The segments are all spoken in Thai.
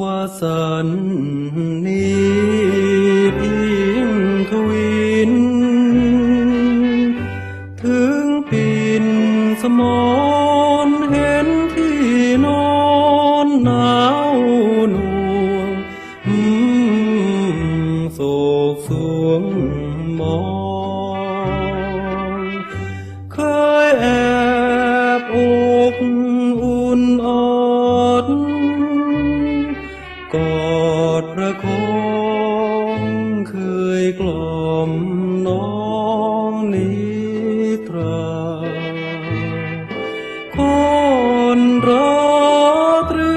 วสันนีพิงทวิน ถึงปิ่นสมอนเห็นที่นอนหนาวหน่วงโศกสวงมอง กอดประคองเคยกล่อมน้องนิทราคนราตรี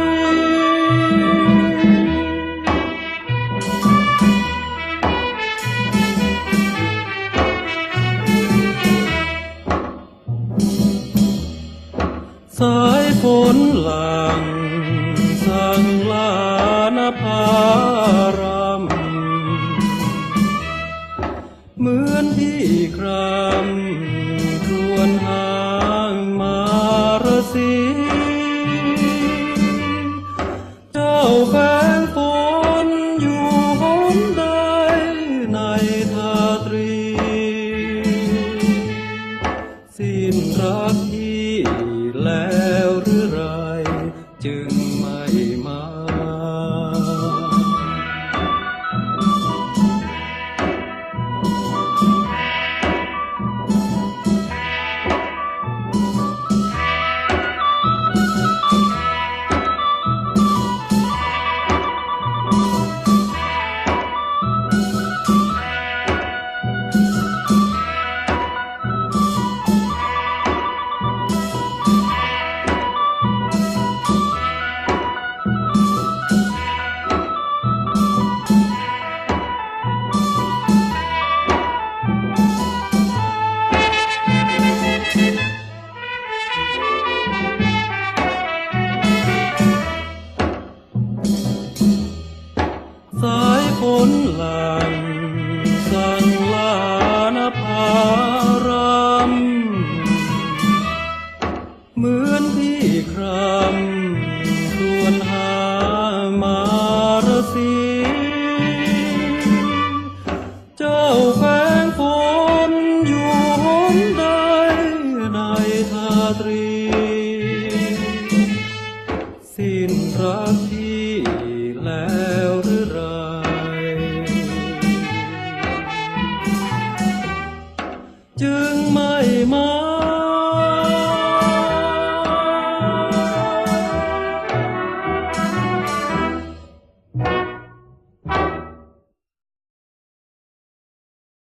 สายฝนหลังารามเหมือนที่ครำครวนหางมารสีายฝนหลังสังลานภารมเหมือนที่ครำครวนหามารสีเจ้า